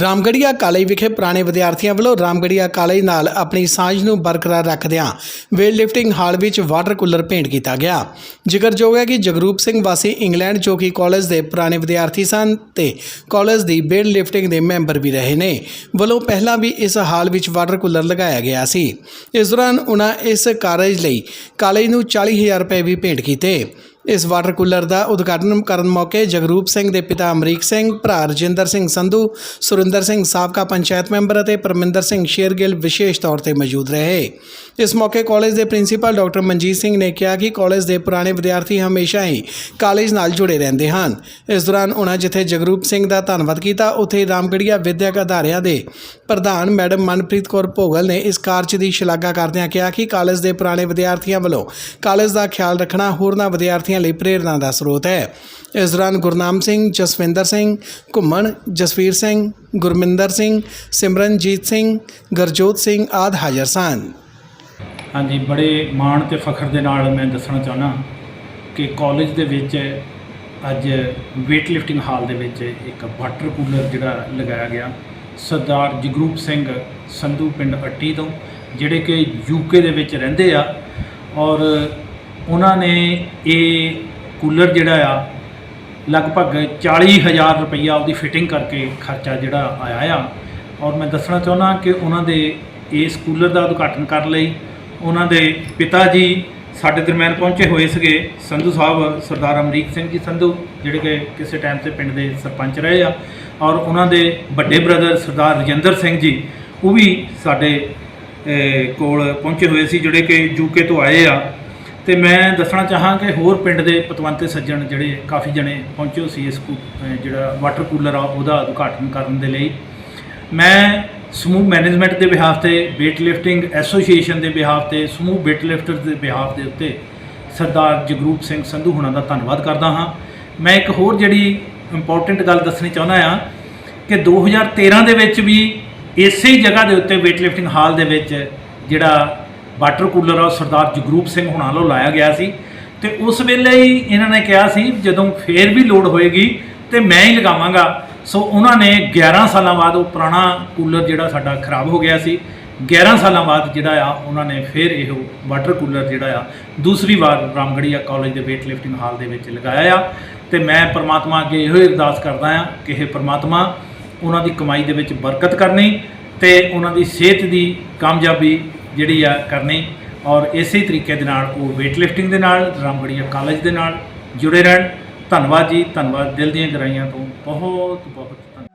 Ramgarhia college ਵਿਖੇ ਪੁਰਾਣੇ ਵਿਦਿਆਰਥੀਆਂ ਵੱਲੋਂ ਰਾਮਗੜੀਆ ਕਾਲਜ ਨਾਲ ਆਪਣੀ ਸਾਂਝ ਨੂੰ ਬਰਕਰਾਰ ਰੱਖਦਿਆਂ ਵੇਟ ਲਿਫਟਿੰਗ ਹਾਲ ਵਿੱਚ ਵਾਟਰ ਕੂਲਰ ਭੇਂਟ ਕੀਤਾ ਗਿਆ। ਜ਼ਿਕਰਯੋਗ ਹੈ ਕਿ ਜਗਰੂਪ ਸਿੰਘ ਵਾਸੀ ਇੰਗਲੈਂਡ ਜੋ ਕਿ ਕਾਲਜ ਦੇ ਪੁਰਾਣੇ ਵਿਦਿਆਰਥੀ ਸਨ ਤੇ ਕਾਲਜ ਦੀ ਵੇਟ ਲਿਫਟਿੰਗ ਦੇ ਮੈਂਬਰ ਵੀ ਰਹੇ ਨੇ। ਵੱਲੋਂ ਪਹਿਲਾਂ ਵੀ ਇਸ ਹਾਲ ਵਿੱਚ ਵਾਟਰ ਕੂਲਰ ਲਗਾਇਆ ਗਿਆ ਸੀ। ਇਸ ਦੌਰਾਨ ਉਹਨਾਂ ਇਸ ਕਾਰਜ ਲਈ ਕਾਲਜ ਨੂੰ 40000 ਰੁਪਏ ਵੀ ਭੇਂਟ ਕੀਤੇ। ਇਸ ਵਾਟਰ ਕੂਲਰ ਦਾ ਉਦਘਾਟਨ ਕਰਨ ਮੌਕੇ ਜਗਰੂਪ ਸਿੰਘ ਦੇ ਪਿਤਾ ਅਮਰੀਕ ਸਿੰਘ, ਭਰਾ ਰਜਿੰਦਰ ਸਿੰਘ ਸੰਧੂ, ਸੁਰਿੰਦਰ ਸਿੰਘ ਸਾਬਕਾ ਪੰਚਾਇਤ ਮੈਂਬਰ ਅਤੇ ਪਰਮਿੰਦਰ ਸਿੰਘ ਸ਼ੇਰਗਿੱਲ ਵਿਸ਼ੇਸ਼ ਤੌਰ ਤੇ ਮੌਜੂਦ ਰਹੇ। ਇਸ ਮੌਕੇ ਕਾਲਜ ਦੇ ਪ੍ਰਿੰਸੀਪਲ ਡਾਕਟਰ ਮਨਜੀਤ ਸਿੰਘ ਨੇ ਕਿਹਾ ਕਿ ਕਾਲਜ ਦੇ ਪੁਰਾਣੇ ਵਿਦਿਆਰਥੀ ਹਮੇਸ਼ਾ ਹੀ ਕਾਲਜ ਨਾਲ ਜੁੜੇ ਰਹਿੰਦੇ ਹਨ। ਇਸ ਦੌਰਾਨ ਉਹਨਾਂ ਜਿੱਥੇ ਜਗਰੂਪ ਸਿੰਘ ਦਾ ਧੰਨਵਾਦ ਕੀਤਾ, ਉੱਥੇ ਰਾਮਗੜੀਆ ਵਿਦਿਅਕ ਅਦਾਰਿਆਂ ਦੇ ਪ੍ਰਧਾਨ ਮੈਡਮ ਮਨਪ੍ਰੀਤ ਕੌਰ ਭੋਗਲ ਨੇ ਇਸ ਕਾਰਜ ਦੀ ਸ਼ਲਾਘਾ ਕਰਦਿਆਂ ਕਿਹਾ ਕਿ ਕਾਲਜ ਦੇ ਪੁਰਾਣੇ ਵਿਦਿਆਰਥੀਆਂ ਵੱਲੋਂ ਕਾਲਜ ਦਾ ਖਿਆਲ ਰੱਖਣਾ ਹੋਰਨਾਂ ਵਿਦਿਆਰਥੀਆਂ ਲਈ ਪ੍ਰੇਰਣਾ ਦਾ ਸਰੋਤ ਹੈ। ਇਸ ਦੌਰਾਨ ਗੁਰਨਾਮ ਸਿੰਘ, ਜਸਵਿੰਦਰ ਸਿੰਘ, ਘੁੰਮਣ, ਜਸਵੀਰ ਸਿੰਘ, ਗੁਰਮਿੰਦਰ ਸਿੰਘ, ਸਿਮਰਨਜੀਤ ਸਿੰਘ, ਗਰਜੋਤ ਸਿੰਘ ਆਦਿ ਹਾਜ਼ਰ ਸਨ। ਹਾਂਜੀ, ਬੜੇ ਮਾਣ ਤੇ ਫਖਰ ਦੇ ਨਾਲ ਮੈਂ ਦੱਸਣਾ ਚਾਹੁੰਦਾ ਕਿ ਕਾਲਜ ਦੇ ਵਿੱਚ ਅੱਜ weight lifting ਹਾਲ ਦੇ ਵਿੱਚ ਇੱਕ ਵਾਟਰ ਕੂਲਰ ਜਿਹੜਾ ਲਗਾਇਆ ਗਿਆ। ਸਰਦਾਰ ਜਗਰੂਪ ਸਿੰਘ ਸੰਧੂ ਪਿੰਡ ਅੱਟੀ ਤੋਂ, ਜਿਹੜੇ ਕਿ ਯੂਕੇ ਦੇ ਵਿੱਚ ਰਹਿੰਦੇ ਆ ਔਰ ਉਹਨਾਂ ਨੇ ਇਹ ਕੂਲਰ ਜਿਹੜਾ ਆ, ਲਗਭਗ 40000 ਰੁਪਈਆ ਉਹਦੀ ਫਿਟਿੰਗ ਕਰਕੇ ਖਰਚਾ ਜਿਹੜਾ ਆਇਆ ਆ। ਔਰ ਮੈਂ ਦੱਸਣਾ ਚਾਹੁੰਦਾ ਕਿ ਉਹਨਾਂ ਦੇ ਇਸ ਕੂਲਰ ਦਾ ਉਦਘਾਟਨ ਕਰਨ ਲਈ ਉਹਨਾਂ ਦੇ ਪਿਤਾ ਜੀ ਸਾਡੇ ਦਰਮਿਆਨ ਪਹੁੰਚੇ ਹੋਏ ਸੀਗੇ, ਸੰਧੂ ਸਾਹਿਬ, ਸਰਦਾਰ ਅਮਰੀਕ ਸਿੰਘ ਜੀ ਸੰਧੂ, ਜਿਹੜੇ ਕਿ ਕਿਸੇ ਟਾਈਮ ਤੇ ਪਿੰਡ ਦੇ ਸਰਪੰਚ ਰਹੇ ਆ। ਔਰ ਉਹਨਾਂ ਦੇ ਵੱਡੇ ਬ੍ਰਦਰ ਸਰਦਾਰ ਰਜਿੰਦਰ ਸਿੰਘ ਜੀ, ਉਹ ਵੀ ਸਾਡੇ ਕੋਲ ਪਹੁੰਚੇ ਹੋਏ ਸੀ, ਜਿਹੜੇ ਕਿ ਯੂਕੇ ਤੋਂ ਆਏ ਆ। ਤੇ ਮੈਂ ਦੱਸਣਾ ਚਾਹਾਂ ਕਿ ਹੋਰ ਪਿੰਡ ਦੇ ਪਤਵੰਤੇ ਸੱਜਣ ਜਿਹੜੇ ਕਾਫੀ ਜਣੇ ਪਹੁੰਚੇ ਸੀ ਇਸ ਕੂ- ਜਿਹੜਾ ਵਾਟਰ ਕੂਲਰ ਆ, ਉਹਦਾ ਉਦਘਾਟਨ ਕਰਨ ਦੇ ਲਈ। ਮੈਂ ਸਮੂਹ ਮੈਨੇਜਮੈਂਟ ਦੇ ਬਿਹਾਫ ਤੇ weight lifting ਐਸੋਸੀਏਸ਼ਨ ਦੇ ਬਿਹਾਫ ਤੇ, ਸਮੂਹ weight ਲਿਫਟਰਸ ਦੇ ਬਿਹਾਫ ਦੇ ਉੱਤੇ ਸਰਦਾਰ ਜਗਰੂਪ ਸਿੰਘ ਸੰਧੂ ਹੁਣਾਂ ਦਾ ਧੰਨਵਾਦ ਕਰਦਾ ਹਾਂ। ਮੈਂ ਇੱਕ ਹੋਰ ਜਿਹੜੀ ਇੰਪੋਰਟੈਂਟ ਗੱਲ ਦੱਸਣੀ ਚਾਹੁੰਦਾ ਹਾਂ ਕਿ 2013 ਦੇ ਵਿੱਚ ਵੀ ਇਸੇ ਹੀ ਜਗ੍ਹਾ ਦੇ ਉੱਤੇ weight lifting ਹਾਲ ਦੇ ਵਿੱਚ ਜਿਹੜਾ ਵਾਟਰ ਕੂਲਰ ਆ ਉਹ ਸਰਦਾਰ ਜਗਰੂਪ ਸਿੰਘ ਹੁਣਾਂ ਵੱਲੋਂ ਲਾਇਆ ਗਿਆ ਸੀ। ਤੇ ਉਸ ਵੇਲੇ ਹੀ ਇਹਨਾਂ ਨੇ ਕਿਹਾ ਸੀ, ਜਦੋਂ ਫੇਰ ਵੀ ਲੋਡ ਹੋਏਗੀ ਤੇ ਮੈਂ ਹੀ ਲਗਾਵਾਂਗਾ। ਸੋ ਉਹਨਾਂ ਨੇ 11 ਸਾਲਾਂ ਬਾਅਦ ਉਹ ਪੁਰਾਣਾ ਕੂਲਰ ਜਿਹੜਾ ਸਾਡਾ ਖਰਾਬ ਹੋ ਗਿਆ ਸੀ 11 ਸਾਲਾਂ ਬਾਅਦ ਜਿਹੜਾ ਆ, ਉਹਨਾਂ ਨੇ ਫਿਰ ਇਹ ਵਾਟਰ ਕੂਲਰ ਜਿਹੜਾ ਆ, ਦੂਸਰੀ ਵਾਰ ਰਾਮਗੜੀਆ ਕਾਲਜ ਦੇ weight lifting ਹਾਲ ਦੇ ਵਿੱਚ ਲਗਾਇਆ ਆ। ਤੇ ਮੈਂ ਪਰਮਾਤਮਾ ਅੱਗੇ ਇਹੋ ਹੀ ਅਰਦਾਸ ਕਰਦਾ ਆ ਕਿ ਇਹ ਪਰਮਾਤਮਾ ਉਹਨਾਂ ਦੀ ਕਮਾਈ ਦੇ ਵਿੱਚ ਬਰਕਤ ਕਰਨੀ ਤੇ ਉਹਨਾਂ ਦੀ ਸਿਹਤ ਦੀ ਕਾਮਯਾਬੀ ਜਿਹੜੀ ਆ ਕਰਨੀ ਔਰ ਇਸੇ ਤਰੀਕੇ ਦੇ ਨਾਲ ਉਹ weight lifting ਦੇ ਨਾਲ ਰਾਮਗੜੀਆ ਕਾਲਜ ਦੇ ਨਾਲ ਜੁੜੇ ਰਹਿਣ। ਧੰਨਵਾਦ ਜੀ, ਧੰਨਵਾਦ ਦਿਲ ਦੀਆਂ ਗਹਿਰਾਈਆਂ ਤੋਂ ਬਹੁਤ ਬਹੁਤ ਧੰਨਵਾਦ।